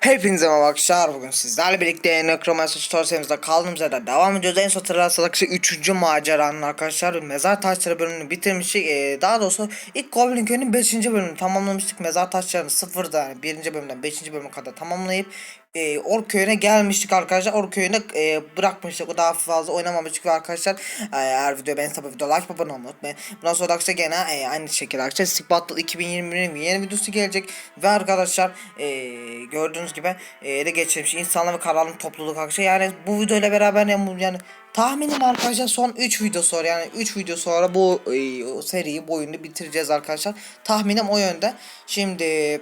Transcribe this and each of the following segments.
Hepinize merhaba arkadaşlar. Bugün sizlerle birlikte Necromancer Stories'imizde kaldığımız yerden devam ediyoruz. En son hatırlarsanız 3. maceranın arkadaşlar mezar taşları bölümünü bitirmiştik. Ee, daha doğrusu ilk Goblin Köyü'nün 5. bölümünü tamamlamıştık. Mezar taşlarını sıfırda yani 1. bölümden 5. bölüme kadar tamamlayıp e, Ork Köyü'ne gelmiştik arkadaşlar. Ork Köyü'ne e, bırakmıştık. O daha fazla oynamamıştık arkadaşlar e, eğer video beğenirse bu video like abone olmayı unutmayın. Bundan sonra arkadaşlar gene e, aynı şekilde arkadaşlar Stick Battle 2021'in yeni videosu gelecek. Ve arkadaşlar e, gördüğünüz gibi e, ele geçirmiş insanlar ve karanlık topluluk arkadaşlar. Yani bu videoyla beraber yani, yani tahminim arkadaşlar son 3 video sonra yani 3 video sonra bu e, seriyi bu oyunu bitireceğiz arkadaşlar. Tahminim o yönde. Şimdi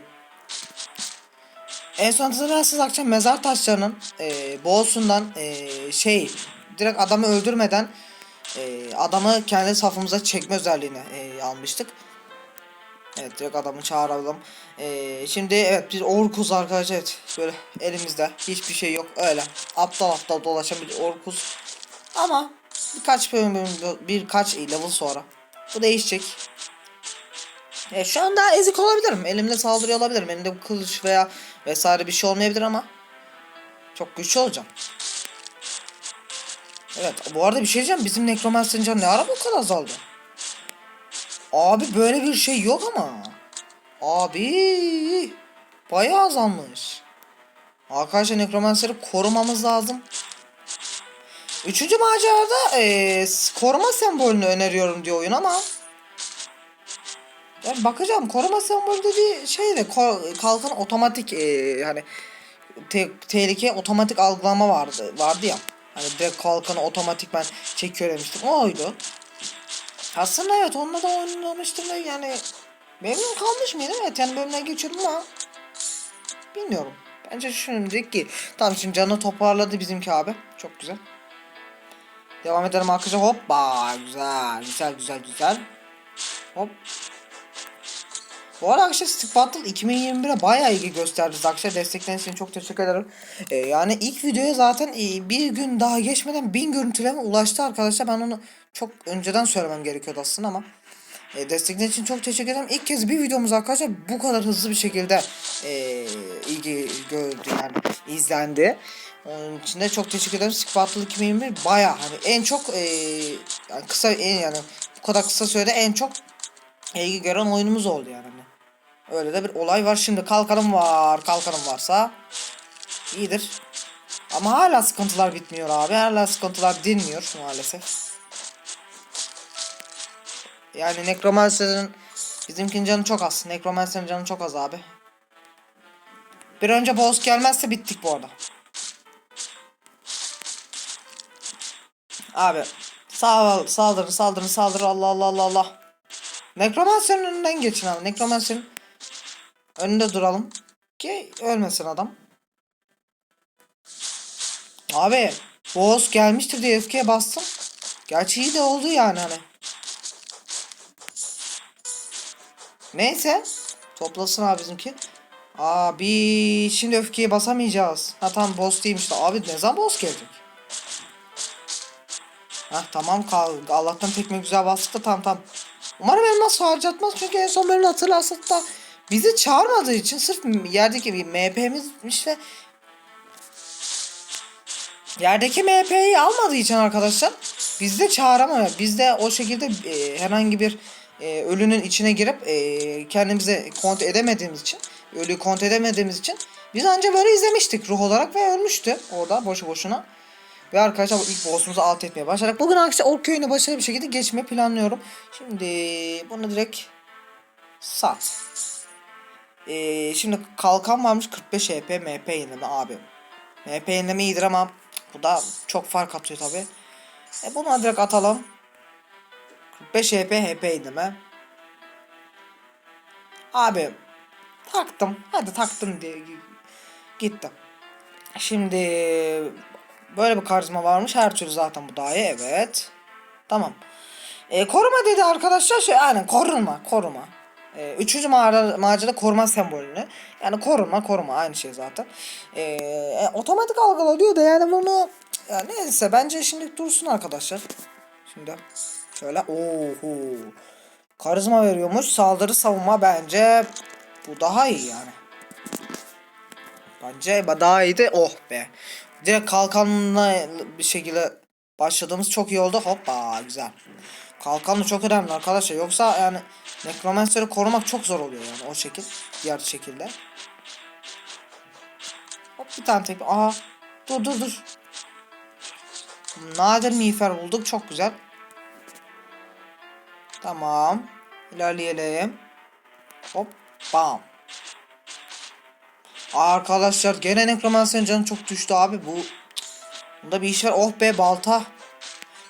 en son hatırlarsınız akşam mezar taşlarının e, boğusundan e, şey direkt adamı öldürmeden e, adamı kendi safımıza çekme özelliğini e, almıştık. Evet direkt adamı çağıralım. E, şimdi evet biz orkuz arkadaşlar evet böyle elimizde hiçbir şey yok öyle aptal aptal dolaşan bir orkuz. Ama birkaç bölüm, birkaç level sonra bu değişecek. E, şu anda ezik olabilirim. Elimde saldırıyor olabilirim. Elimde bu kılıç veya vesaire bir şey olmayabilir ama çok güçlü olacağım. Evet bu arada bir şey diyeceğim. Bizim Necromancer'ın canı ne ara bu kadar azaldı? Abi böyle bir şey yok ama. Abi bayağı azalmış. Arkadaşlar Necromancer'ı korumamız lazım. Üçüncü macerada e, koruma sembolünü öneriyorum diyor oyun ama ben bakacağım koruma sembolü dediği şey de kalkan otomatik e, hani te- tehlike otomatik algılama vardı vardı ya. Hani direkt kalkanı otomatik ben çekiyor demiştim. O oydu. Aslında evet onunla da oynamıştım da yani memnun kalmış mıydım? Evet yani bölümden geçiyordum ama bilmiyorum. Bence şimdilik ki tamam şimdi canı toparladı bizimki abi. Çok güzel. Devam edelim arkadaşlar. Hoppa güzel güzel güzel güzel. Hop bu arada arkadaşlar Stick Battle 2021'e bayağı ilgi gösterdiniz arkadaşlar. Destekleriniz için çok teşekkür ederim. Ee, yani ilk videoya zaten e, bir gün daha geçmeden 1000 görüntüleme ulaştı arkadaşlar. Ben onu çok önceden söylemem gerekiyordu aslında ama. E, destekleriniz için çok teşekkür ederim. İlk kez bir videomuz arkadaşlar bu kadar hızlı bir şekilde e, ilgi gördü yani izlendi. Onun için de çok teşekkür ederim. Stick Battle 2021 bayağı hani en çok e, yani kısa en yani bu kadar kısa sürede en çok ilgi gören oyunumuz oldu yani. Öyle de bir olay var. Şimdi kalkanım var. Kalkanım varsa iyidir. Ama hala sıkıntılar bitmiyor abi. Hala sıkıntılar dinmiyor maalesef. Yani Necromancer'ın bizimkinin canı çok az. Necromancer'ın canı çok az abi. Bir önce boss gelmezse bittik bu arada. Abi sağ saldırın saldırın saldırın Allah Allah Allah Allah. Necromancer'ın önünden geçin abi. Necromancer'ın önünde duralım ki ölmesin adam. Abi boss gelmiştir diye öfkeye bastım. Gerçi iyi de oldu yani hani. Neyse. Toplasın abi bizimki. Abi şimdi öfkeye basamayacağız. Ha tamam boss değilmiş de. Abi ne zaman boss gelecek? Ha tamam kal. Allah'tan tekme güzel bastık da tamam tamam. Umarım elmas harcatmaz çünkü en son bölümde hatırlarsak da bizi çağırmadığı için sırf yerdeki bir MP'mizmiş ve yerdeki MP'yi almadığı için arkadaşlar biz de çağıramıyor. Biz de o şekilde e, herhangi bir e, ölünün içine girip e, kendimize kont edemediğimiz için ölüyü kont edemediğimiz için biz ancak böyle izlemiştik ruh olarak ve ölmüştü orada boşu boşuna. Ve arkadaşlar ilk boss'umuzu alt etmeye başladık. Bugün arkadaşlar Ork köyüne başarılı bir şekilde geçmeyi planlıyorum. Şimdi bunu direkt sat. Ee, şimdi kalkan varmış 45 HP MP yenileme abi. MP yenileme iyidir ama bu da çok fark atıyor tabi. E bunu direkt atalım. 45 HP HP yenileme. Abi taktım. Hadi taktım diye gittim. Şimdi böyle bir karizma varmış. Her türlü zaten bu daha iyi. Evet. Tamam. E, koruma dedi arkadaşlar. Şey, aynen korunma. Koruma. E, üçüncü mağara, mağarada koruma sembolünü. Yani koruma koruma aynı şey zaten. E, e, otomatik algılıyor da yani bunu ya neyse bence şimdi dursun arkadaşlar. Şimdi şöyle oho. Karizma veriyormuş. Saldırı savunma bence bu daha iyi yani. Bence daha iyiydi. Oh be. Direkt kalkanla bir şekilde başladığımız çok iyi oldu. Hoppa güzel. Kalkan da çok önemli arkadaşlar. Yoksa yani Necromancer'ı korumak çok zor oluyor yani o şekil. Diğer şekilde. Hop bir tane tek. Aha. Dur dur dur. Nadir miğfer bulduk. Çok güzel. Tamam. İlerleyelim. Hop. Bam. Arkadaşlar gene Necromancer'ın canı çok düştü abi. Bu Bunda bir iş var. Oh be balta.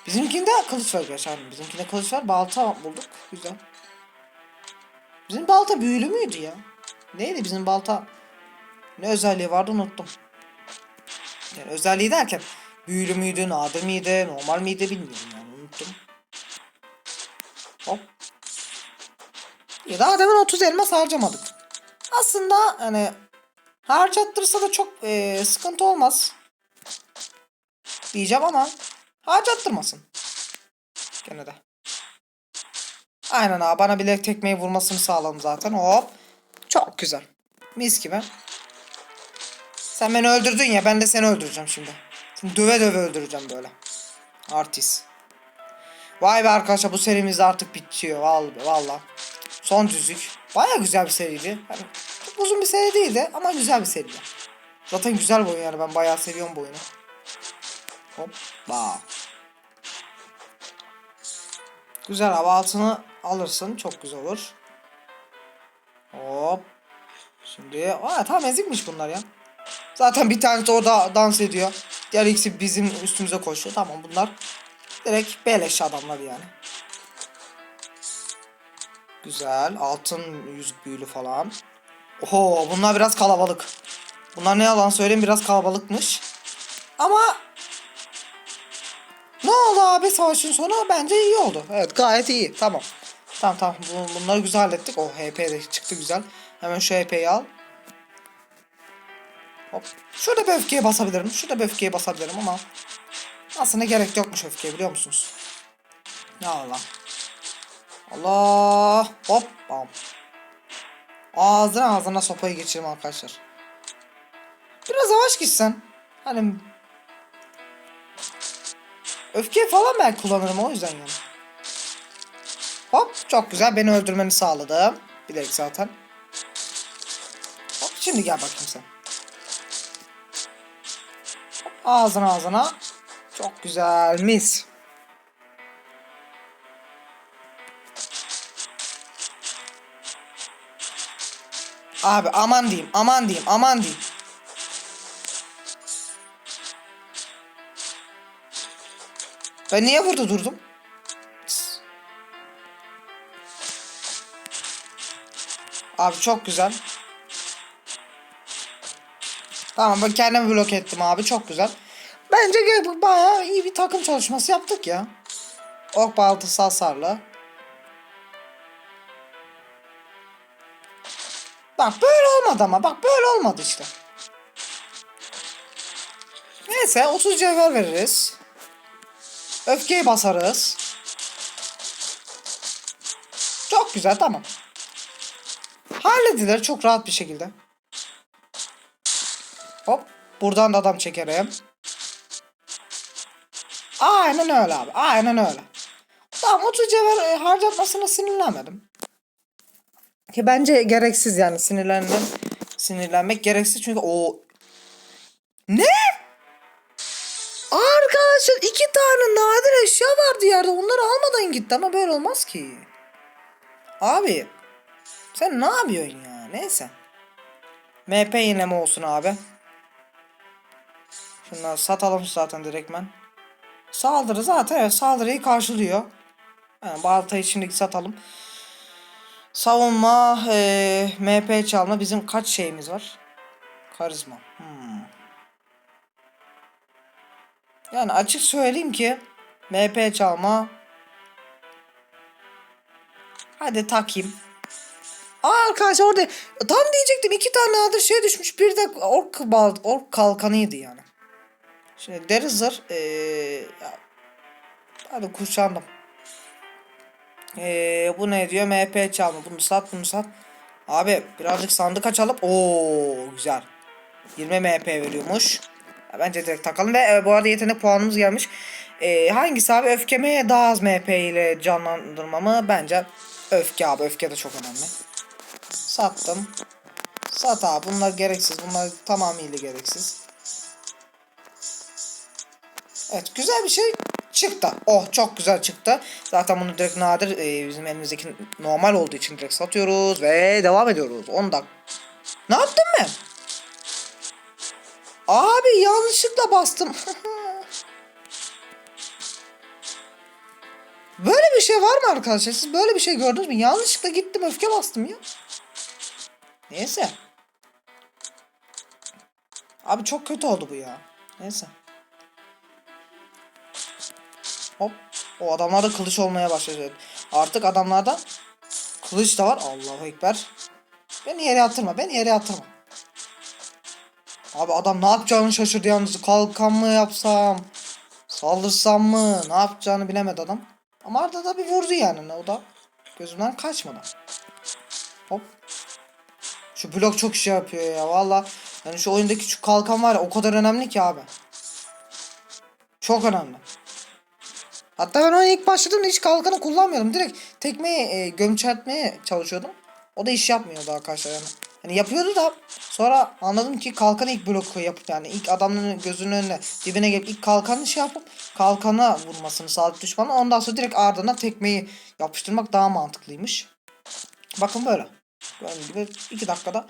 Bizimkinde kılıç var gerçekten. Bizimkinde kılıç var. Balta bulduk. Güzel. Bizim balta büyülü müydü ya? Neydi bizim balta? Ne özelliği vardı unuttum. Yani özelliği derken büyülü müydü, nadir miydi, normal miydi bilmiyorum yani unuttum. Hop. Ya daha demin 30 elmas harcamadık. Aslında hani harcattırsa da çok eee, sıkıntı olmaz. Diyeceğim ama harcattırmasın. Gene de. Aynen abi bana bilek tekmeyi vurmasını sağladım zaten. Hop. Çok güzel. Mis gibi. Sen beni öldürdün ya ben de seni öldüreceğim şimdi. Şimdi döve döve öldüreceğim böyle. Artist. Vay be arkadaşlar bu serimiz artık bitiyor. Vallahi. vallahi. Son düzlük. Baya güzel bir seriydi. Hani çok uzun bir seri değildi ama güzel bir seriydi. Zaten güzel bu oyun yani ben bayağı seviyorum bu oyunu. Hoppa. Güzel hava altını alırsın. Çok güzel olur. Hop. Şimdi aa tam ezikmiş bunlar ya. Zaten bir tanesi orada dans ediyor. Diğer ikisi bizim üstümüze koşuyor. Tamam bunlar direkt beleş adamlar yani. Güzel. Altın yüzük büyülü falan. Oho bunlar biraz kalabalık. Bunlar ne yalan söyleyeyim biraz kalabalıkmış. Ama ne oldu abi savaşın sonu? Bence iyi oldu. Evet gayet iyi. Tamam. Tamam tamam. Bu- Bunları güzel hallettik. O HP de çıktı güzel. Hemen şu HP'yi al. Hop. Şurada bir öfkeye basabilirim. Şurada bir öfkeye basabilirim ama aslında gerek yokmuş öfkeye biliyor musunuz? Ya Allah. Allah. Hop. Bam. Ağzına ağzına sopayı geçireyim arkadaşlar. Biraz yavaş gitsen. Hani Öfke falan ben kullanırım o yüzden yani. Hop çok güzel beni öldürmeni sağladım. Bilerek zaten. Hop şimdi gel bakayım sen. Hop, ağzına ağzına. Çok güzel mis. Abi aman diyeyim aman diyeyim aman diyeyim. Ben niye burada durdum? Abi çok güzel. Tamam ben kendimi blok ettim abi çok güzel. Bence bayağı iyi bir takım çalışması yaptık ya. Ok baltası hasarlı. Bak böyle olmadı ama bak böyle olmadı işte. Neyse 30 cevher veririz. Öfkeyi basarız. Çok güzel tamam. Halledilir çok rahat bir şekilde. Hop. Buradan da adam çekerim. Aynen öyle abi. Aynen öyle. Tamam 30 cevher e, harcatmasına sinirlenmedim. Ki bence gereksiz yani sinirlenmem. Sinirlenmek gereksiz çünkü o ne? Arkadaşlar iki tane nadir eşya vardı yerde. Onları almadan gitti ama böyle olmaz ki. Abi. Sen ne yapıyorsun ya? Neyse. MP yenileme olsun abi. Şunları satalım zaten direktmen. Saldırı zaten evet, saldırıyı karşılıyor. Yani baltayı şimdilik satalım. Savunma, eee, MP çalma. Bizim kaç şeyimiz var? Karizma. Hmm. Yani açık söyleyeyim ki MP çalma. Hadi takayım. Aa arkadaşlar orada tam diyecektim iki tane nadir şey düşmüş. Bir de ork, bal, ork kalkanıydı yani. Şimdi deri zırh. Ee, hadi kuşandım. Ee, bu ne diyor? MP çalma. Bunu sat bunu sat. Abi birazcık sandık açalım. Oo güzel. 20 MP veriyormuş. Bence direkt takalım ve e, bu arada yetenek puanımız gelmiş. E, hangisi abi öfke mi daha az MP ile canlandırma mı? Bence öfke abi öfke de çok önemli. Sattım. Sat abi bunlar gereksiz bunlar tamamıyla gereksiz. Evet güzel bir şey çıktı. Oh çok güzel çıktı. Zaten bunu direkt nadir e, bizim elimizdeki normal olduğu için direkt satıyoruz ve devam ediyoruz. 10 dakika. Ne yaptım ben? Abi yanlışlıkla bastım. böyle bir şey var mı arkadaşlar? Siz böyle bir şey gördünüz mü? Yanlışlıkla gittim öfke bastım ya. Neyse. Abi çok kötü oldu bu ya. Neyse. Hop. O adamlarda kılıç olmaya başladı. Artık adamlarda kılıç da var. Allahu Ekber. Beni yere atırma. Beni yere atırma. Abi adam ne yapacağını şaşırdı yalnız. Kalkan mı yapsam? Saldırsam mı? Ne yapacağını bilemedi adam. Ama arada da bir vurdu yani. O da gözümden kaçmadı. Hop. Şu blok çok şey yapıyor ya valla. Yani şu oyundaki şu kalkan var ya o kadar önemli ki abi. Çok önemli. Hatta ben oyuna ilk başladığımda hiç kalkanı kullanmıyordum. Direkt tekmeyi e, gömçertmeye çalışıyordum. O da iş yapmıyordu arkadaşlar yani. Hani yapıyordu da sonra anladım ki kalkanı ilk bloku yapıp yani ilk adamın gözünün önüne dibine gelip ilk kalkanı şey yapıp kalkana vurmasını sağlayıp düşmanı ondan sonra direkt ardına tekmeyi yapıştırmak daha mantıklıymış. Bakın böyle. Gördüğünüz gibi 2 dakikada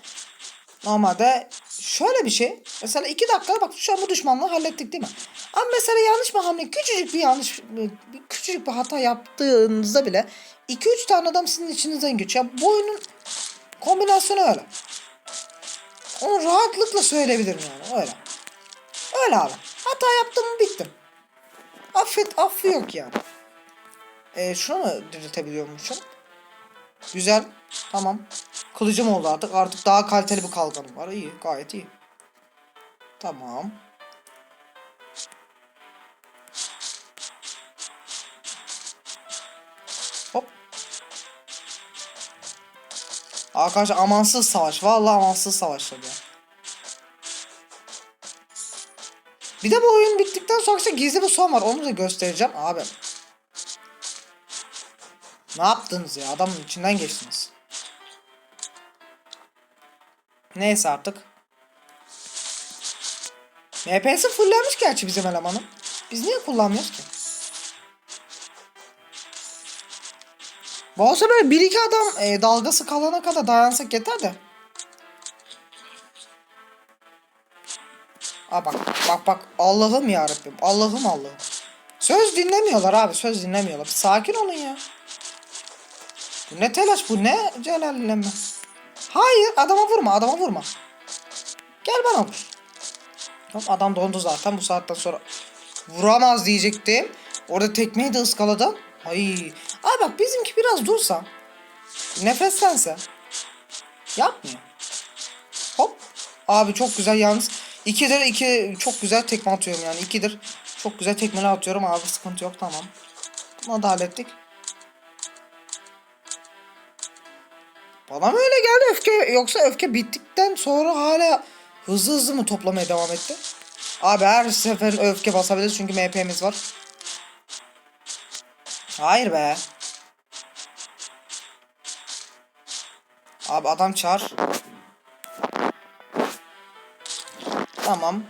normalde şöyle bir şey. Mesela 2 dakikada bak şu an bu düşmanlığı hallettik değil mi? Ama mesela yanlış bir hamle küçücük bir yanlış küçücük bir hata yaptığınızda bile 2-3 tane adam sizin içinizden geçiyor. Bu oyunun kombinasyonu öyle. Onu rahatlıkla söyleyebilirim yani öyle. Öyle abi. Hata yaptım bittim. Affet affı yok yani. E, şunu mu diriltebiliyormuşum? Güzel. Tamam. Kılıcım oldu artık. Artık daha kaliteli bir kalkanım var. İyi. Gayet iyi. Tamam. Arkadaşlar amansız savaş. Vallahi amansız savaşladı. Bir de bu oyun bittikten sonra işte gizli bir son var. Onu da göstereceğim. Abi. Ne yaptınız ya? Adamın içinden geçtiniz. Neyse artık. MP'si fullenmiş gerçi bizim elemanın. Biz niye kullanmıyoruz ki? Bu olsa böyle bir iki adam e, dalgası kalana kadar dayansak yeter de. Aa bak bak bak Allah'ım yarabbim Allah'ım Allah'ım. Söz dinlemiyorlar abi söz dinlemiyorlar. Sakin olun ya. Bu ne telaş bu ne celallenme. Hayır adama vurma adama vurma. Gel bana vur. Tamam adam dondu zaten bu saatten sonra. Vuramaz diyecektim. Orada tekmeyi de ıskaladım. Ay. Abi bak bizimki biraz dursa. Nefeslense. Yapmıyor. Hop. Abi çok güzel yalnız. İkidir iki çok güzel tekme atıyorum yani. İkidir çok güzel tekmeler atıyorum abi sıkıntı yok tamam. Bunu da hallettik. Bana mı öyle geldi öfke yoksa öfke bittikten sonra hala hızlı hızlı mı toplamaya devam etti? Abi her sefer öfke basabiliriz çünkü MP'miz var. Hayır be. Abi adam çağır. Tamam.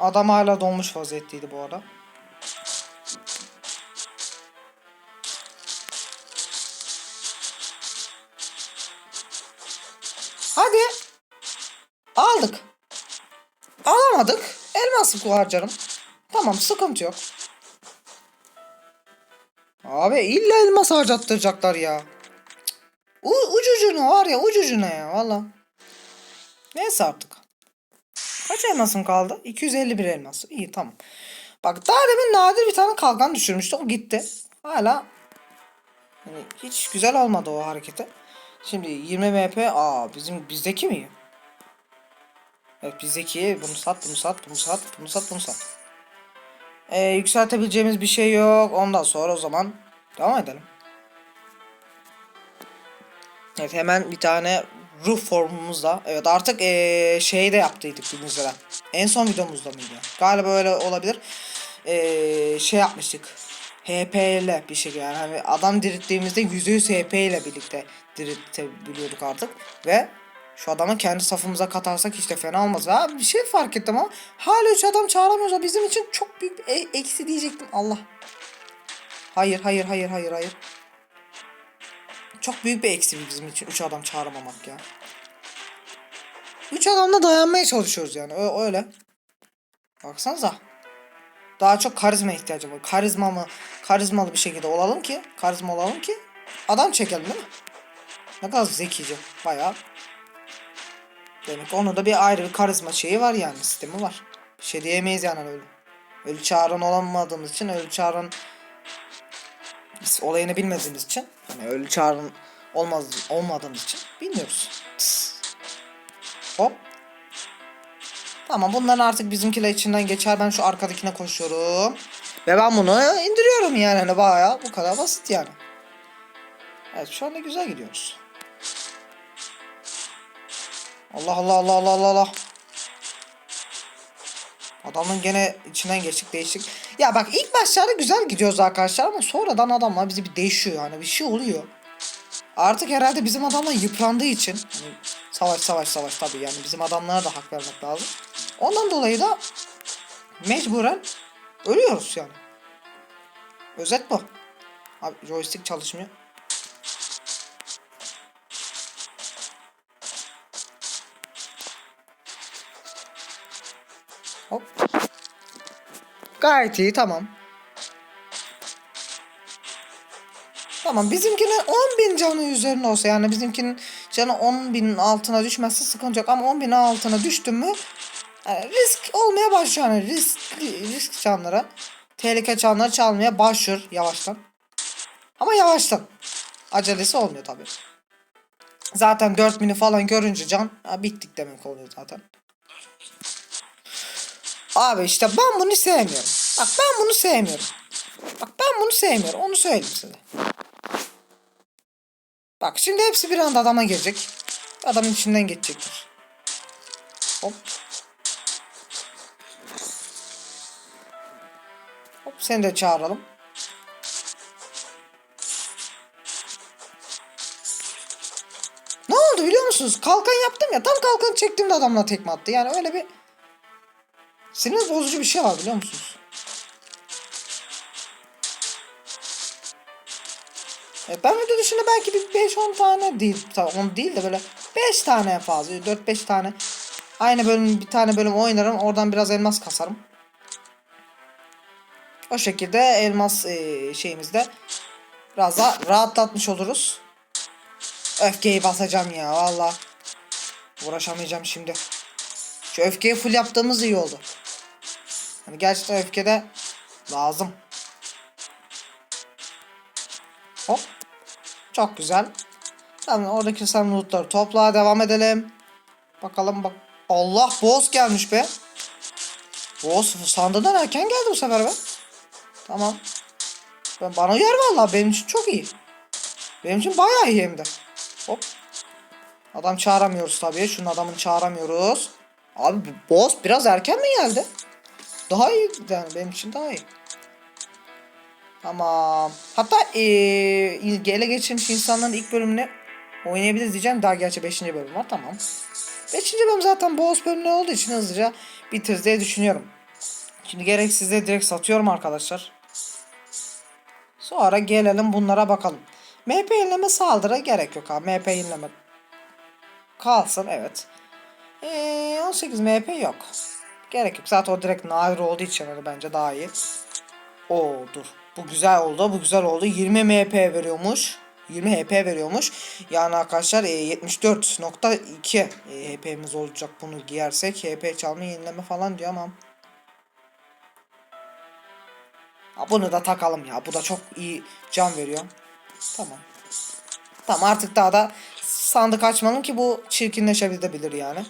Adam hala donmuş vaziyetteydi bu arada. Hadi. Aldık. Alamadık. Elması harcarım. Tamam sıkıntı yok. Abi illa elmas harcattıracaklar ya. Ucucuna var ya ucucuna ya valla. Neyse artık. Kaç elmasım kaldı? 251 elmas. İyi tamam. Bak daha demin nadir bir tane kalkan düşürmüştü. O gitti. Hala yani hiç güzel olmadı o hareketi. Şimdi 20 MP. Aa bizim bizdeki mi? Evet bizdeki. Bunu sat, bunu sat, bunu sat, bunu sat, bunu sat. Ee, yükseltebileceğimiz bir şey yok. Ondan sonra o zaman devam edelim. Evet hemen bir tane ruh formumuzda. Evet artık ee, şeyi de yaptıydık bildiğiniz üzere. En son videomuzda mıydı? Galiba öyle olabilir. Ee, şey yapmıştık. HP ile bir şey yani hani adam dirilttiğimizde %100 HP ile birlikte diriltebiliyorduk artık ve şu adamı kendi safımıza katarsak hiç de fena olmaz. Ha bir şey fark ettim ama hala üç adam çağıramıyoruz. O bizim için çok büyük bir e- eksi diyecektim. Allah. Hayır hayır hayır hayır hayır. Çok büyük bir eksi bizim için 3 adam çağıramamak ya. 3 adamla dayanmaya çalışıyoruz yani Ö- öyle. Baksanıza. Daha çok karizma ihtiyacım var. Karizma mı? Karizmalı bir şekilde olalım ki, karizma olalım ki adam çekelim değil mi? Ne kadar zekice. Bayağı. Demek onun da bir ayrı bir karizma şeyi var yani sistemi var. Bir şey diyemeyiz yani öyle. Ölü çağıran olamadığımız için ölü çağıran olayını bilmediğimiz için hani ölü çağrın olmaz olmadığımız için bilmiyoruz. Hop. Tamam bunların artık bizimkiler içinden geçer. Ben şu arkadakine koşuyorum. Ve ben bunu indiriyorum yani. Hani bayağı bu kadar basit yani. Evet şu anda güzel gidiyoruz. Allah Allah Allah Allah Allah Allah. Adamın gene içinden geçtik değiştik. Ya bak ilk başlarda güzel gidiyoruz arkadaşlar ama sonradan adamlar bizi bir değişiyor yani bir şey oluyor. Artık herhalde bizim adamlar yıprandığı için hani savaş savaş savaş tabii yani bizim adamlara da hak vermek lazım. Ondan dolayı da mecburen ölüyoruz yani. Özet bu. Abi joystick çalışmıyor. Hop. Gayet iyi tamam. Tamam bizimkinin 10 bin canı üzerine olsa yani bizimkinin canı 10 binin altına düşmezse sıkıntı yok ama 10 binin altına düştü mü yani risk olmaya başlıyor yani risk, risk canları tehlike canları çalmaya başlıyor yavaştan. Ama yavaştan. Acelesi olmuyor tabi. Zaten 4000'i falan görünce can bittik demek oluyor zaten. Abi işte ben bunu sevmiyorum. Bak ben bunu sevmiyorum. Bak ben bunu sevmiyorum. Onu söyleyeyim size. Bak şimdi hepsi bir anda adama girecek. Adamın içinden geçecektir. Hop. Hop seni de çağıralım. Ne oldu biliyor musunuz? Kalkan yaptım ya. Tam kalkan çektiğimde adamla tekme attı. Yani öyle bir Sinir bozucu bir şey var biliyor musunuz? E ben video dışında belki bir 5-10 tane değil, 10 değil de böyle 5 tane en fazla, 4-5 tane aynı bölüm bir tane bölüm oynarım, oradan biraz elmas kasarım. O şekilde elmas e, şeyimizde biraz daha rahatlatmış oluruz. Öfkeyi basacağım ya valla. Uğraşamayacağım şimdi. Şu öfkeyi full yaptığımız iyi oldu. Hani gerçekten öfkede lazım. Hop. Çok güzel. Tamam oradaki sen lootları topla devam edelim. Bakalım bak. Allah boss gelmiş be. Boss sandığından erken geldi bu sefer be. Tamam. Ben bana uyar vallahi benim için çok iyi. Benim için bayağı iyi hem de. Hop. Adam çağıramıyoruz tabii. Şunun adamını çağıramıyoruz. Abi boss biraz erken mi geldi? Daha iyi yani benim için daha iyi. Tamam. Hatta ee, ele geçirmiş insanların ilk bölümünü oynayabiliriz diyeceğim. Daha gerçi 5. bölüm var tamam. 5. bölüm zaten boss bölümü olduğu için hızlıca bitiririz diye düşünüyorum. Şimdi gereksizde direkt satıyorum arkadaşlar. Sonra gelelim bunlara bakalım. MP yenileme saldırı gerek yok abi. MP yenileme kalsın evet. Ee, 18 MP yok. Gerek yok. Zaten o direkt nair olduğu için öyle bence daha iyi. Oo dur. Bu güzel oldu. Bu güzel oldu. 20 MP veriyormuş. 20 HP veriyormuş. Yani arkadaşlar e, 74.2 e, HP'miz olacak bunu giyersek. HP çalma yenileme falan diyor ama. Ha, bunu da takalım ya. Bu da çok iyi can veriyor. Tamam. Tamam artık daha da sandık açmalım ki bu çirkinleşebilir yani.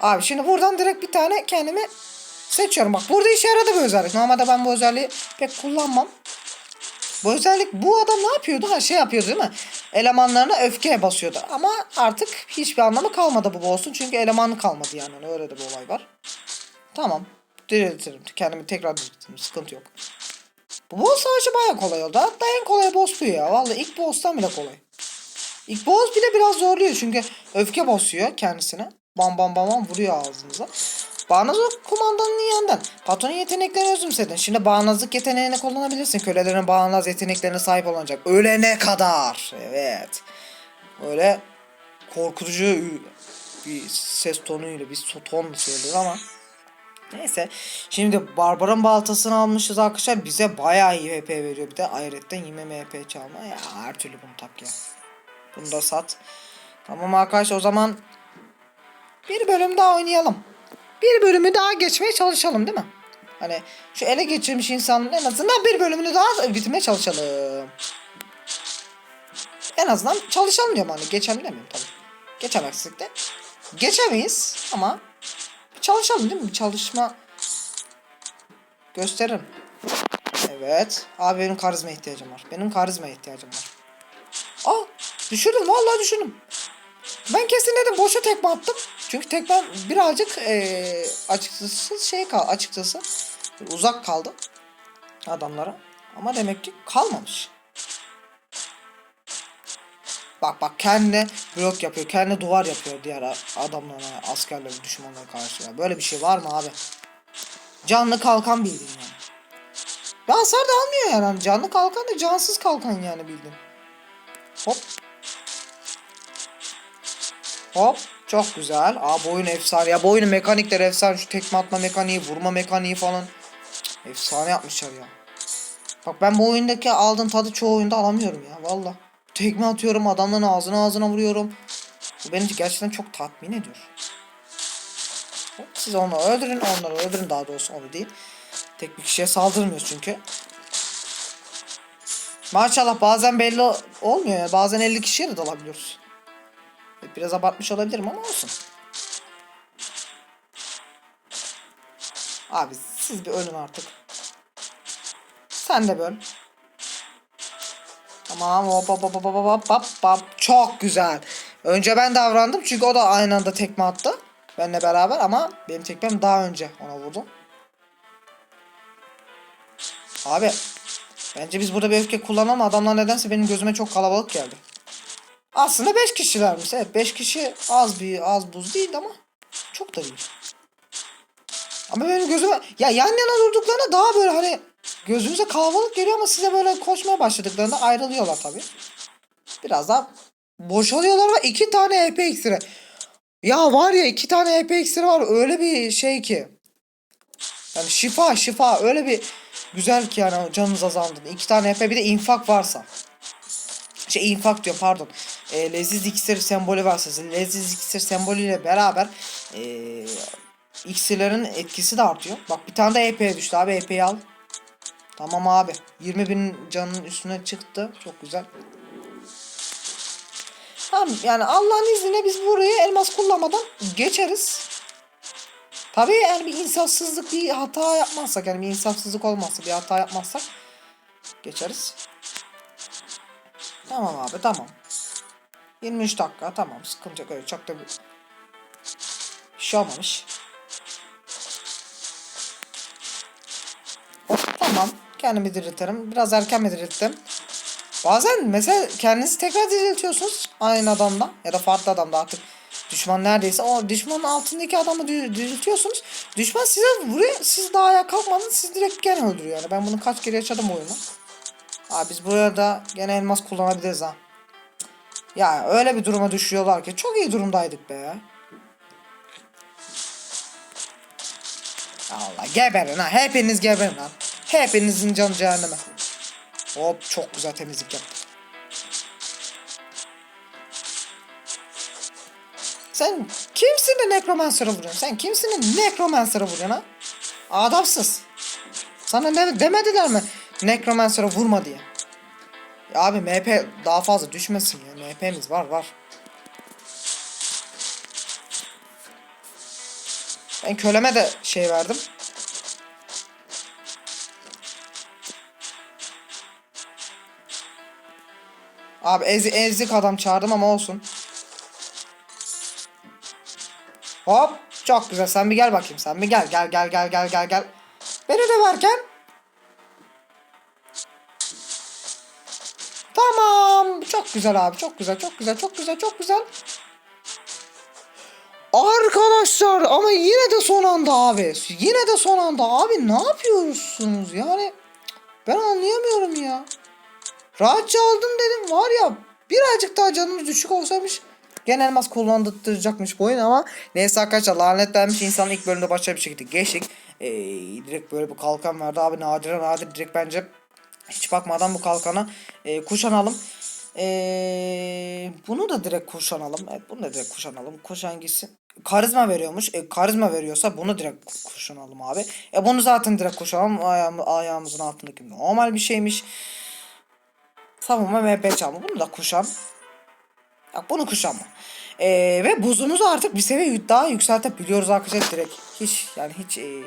Abi şimdi buradan direkt bir tane kendimi seçiyorum. Bak burada işe yaradı bu özellik. Normalde ben bu özelliği pek kullanmam. Bu özellik bu adam ne yapıyordu? Ha şey yapıyordu değil mi? Elemanlarına öfke basıyordu. Ama artık hiçbir anlamı kalmadı bu boss'un. Çünkü elemanı kalmadı yani. Öyle de bir olay var. Tamam. Diriltirim. Kendimi tekrar diriltirim. Sıkıntı yok. Bu boss savaşı baya kolay oldu. Hatta en kolay boss bu ya. Vallahi ilk boss'tan bile kolay. İlk boss bile biraz zorluyor çünkü öfke basıyor kendisine. Bam bam bam bam vuruyor ağzınıza. Bağnazlık kumandanın yanından. Patronun yeteneklerini özümsedin. Şimdi bağnazlık yeteneğini kullanabilirsin. Kölelerin bağnaz yeteneklerine sahip olacak. Ölene kadar. Evet. Öyle korkutucu bir ses tonuyla bir ton söylüyor ama. Neyse. Şimdi Barbar'ın baltasını almışız arkadaşlar. Bize bayağı iyi HP veriyor. Bir de ayrıca yine MP çalma. Ya her türlü bunu tak ya. Bunu da sat. Tamam arkadaşlar o zaman bir bölüm daha oynayalım. Bir bölümü daha geçmeye çalışalım değil mi? Hani şu ele geçirmiş insanın en azından bir bölümünü daha bitirmeye çalışalım. En azından çalışalım diyorum hani geçelim demiyorum tabii. Geçemezsek de geçemeyiz ama çalışalım değil mi? Bir çalışma gösterin. Evet. Abi benim karizma ihtiyacım var. Benim karizma ihtiyacım var. Aa düşürdüm vallahi düşürdüm. Ben kesin dedim boşa tekme attım. Çünkü tekme birazcık eee açıkçası şey kal açıkçası uzak kaldı adamlara. Ama demek ki kalmamış. Bak bak kendine blok yapıyor. Kendine duvar yapıyor diğer adamlara, askerlere, düşmanlara karşı. Ya. Böyle bir şey var mı abi? Canlı kalkan bildin yani. Ve hasar da almıyor yani. Canlı kalkan da cansız kalkan yani bildin. Hop. Hop. Çok güzel. Aa bu oyun efsane. Ya bu oyunun mekanikleri efsane. Şu tekme atma mekaniği, vurma mekaniği falan. Efsane yapmışlar ya. Bak ben bu oyundaki aldığım tadı çoğu oyunda alamıyorum ya. Valla. Tekme atıyorum adamların ağzına ağzına vuruyorum. Bu beni gerçekten çok tatmin ediyor. Siz onu öldürün, onları öldürün daha doğrusu onu değil. Tek bir kişiye saldırmıyoruz çünkü. Maşallah bazen belli olmuyor ya. Bazen 50 kişiye de dalabiliyoruz. Biraz abartmış olabilirim ama olsun. Abi siz bir ölün artık. Sen de böl. Tamam hop hop hop hop hop hop hop. Çok güzel. Önce ben davrandım çünkü o da aynı anda tekme attı. Benle beraber ama benim tekmem daha önce ona vurdu. Abi bence biz burada bir öfke kullanalım. Adamlar nedense benim gözüme çok kalabalık geldi. Aslında 5 kişilermiş. Evet 5 kişi az bir az buz değil ama çok da değil. Ama benim gözüme ya yan yana durduklarında daha böyle hani gözünüze kalabalık geliyor ama size böyle koşmaya başladıklarında ayrılıyorlar tabii. Biraz daha boşalıyorlar ve iki tane EP iksiri. Ya var ya iki tane EP iksiri var öyle bir şey ki. Yani şifa şifa öyle bir güzel ki yani canınız azaldığında. iki tane EP bir de infak varsa. Şey infak diyor pardon. E, leziz iksir sembolü varsa leziz iksir sembolüyle beraber e, iksirlerin etkisi de artıyor. Bak bir tane de EP'ye düştü abi EP'yi al. Tamam abi. 20 bin canın üstüne çıktı. Çok güzel. Tamam yani Allah'ın izniyle biz burayı elmas kullanmadan geçeriz. Tabii yani bir insafsızlık bir hata yapmazsak yani bir insafsızlık olmazsa bir hata yapmazsak geçeriz. Tamam abi tamam. 23 dakika tamam sıkıntı yok öyle çok da bir şey olmamış. Hop tamam kendimi diriltirim. Biraz erken mi dirilttim? Bazen mesela kendinizi tekrar diriltiyorsunuz aynı adamda ya da farklı adamda artık düşman neredeyse o düşmanın altındaki adamı dir- diriltiyorsunuz. Düşman size vuruyor siz daha ayağa kalkmadınız siz direkt gene öldürüyor yani ben bunu kaç kere yaşadım oyunu. Abi biz buraya da gene elmas kullanabiliriz ha. Ya öyle bir duruma düşüyorlar ki çok iyi durumdaydık be. Allah geberin ha hepiniz geberin lan. Hepinizin canı cehenneme. Hop çok güzel temizlik yaptık. Sen kimsin de Necromancer'a vuruyorsun? Sen kimsin de Necromancer'a vuruyorsun ha? Adamsız. Sana ne demediler mi Necromancer'a vurma diye? Ya abi MP daha fazla düşmesin ya. MP'miz var var. Ben köleme de şey verdim. Abi ez, ezik adam çağırdım ama olsun. Hop. Çok güzel. Sen bir gel bakayım. Sen bir gel. Gel gel gel gel gel gel. Beni de verken. Çok güzel abi. Çok güzel. Çok güzel. Çok güzel. Çok güzel. Arkadaşlar ama yine de son anda abi. Yine de son anda abi ne yapıyorsunuz yani? Ben anlayamıyorum ya. Rahatça aldım dedim var ya birazcık daha canımız düşük olsaymış gene elmas kullandıracakmış bu oyun ama neyse arkadaşlar lanetlenmiş insanın ilk bölümde başarılı bir şekilde geçtik. Ee, direkt böyle bir kalkan verdi abi nadire nadir direkt bence hiç bakmadan bu kalkana e, kuşanalım. Ee, bunu da direkt kuşanalım. Evet bunu da direkt kuşanalım. Kuş hangisi? Karizma veriyormuş. E, karizma veriyorsa bunu direkt kuşanalım abi. E bunu zaten direkt kuşanalım. Ayağım, ayağımızın altındaki normal bir şeymiş. Savunma MP çalma. Bunu da kuşan. Bak bunu kuşanma. Ee, ve buzumuzu artık bir seviye daha yükseltebiliyoruz arkadaşlar direkt. Hiç yani hiç e,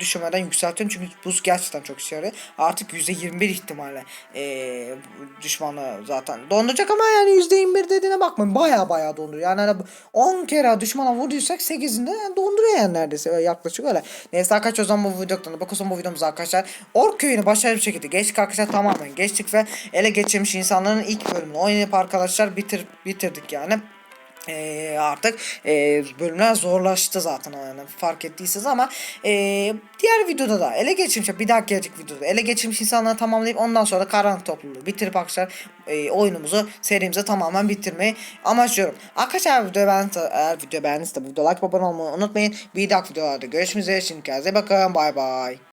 düşünmeden yükseltiyorum çünkü buz gerçekten çok işe yarıyor. Artık %21 ihtimalle e, düşmanı zaten donduracak ama yani %21 dediğine bakmayın. Baya baya donduruyor. Yani hani 10 kere düşmana vurduysak 8'inde yani donduruyor yani neredeyse öyle yaklaşık öyle. Neyse arkadaşlar o zaman bu videodan bakın bu videomuz arkadaşlar. Ork köyünü başarılı bir şekilde geçtik arkadaşlar tamamen geçtik ve ele geçirmiş insanların ilk bölümünü oynayıp arkadaşlar bitir bitirdik yani. Ee, artık e, bölümler zorlaştı zaten yani fark ettiyseniz ama e, diğer videoda da ele geçirmiş bir dahaki gelecek videoda ele geçirmiş insanları tamamlayıp ondan sonra karanlık topluluğu bitirip arkadaşlar e, oyunumuzu serimizi tamamen bitirmeyi amaçlıyorum. Arkadaşlar video beğendiyse eğer video beğendiyse de bu videoya like abone olmayı unutmayın. Bir dahaki videolarda görüşmek üzere. Şimdi kendinize bakın. Bay bay.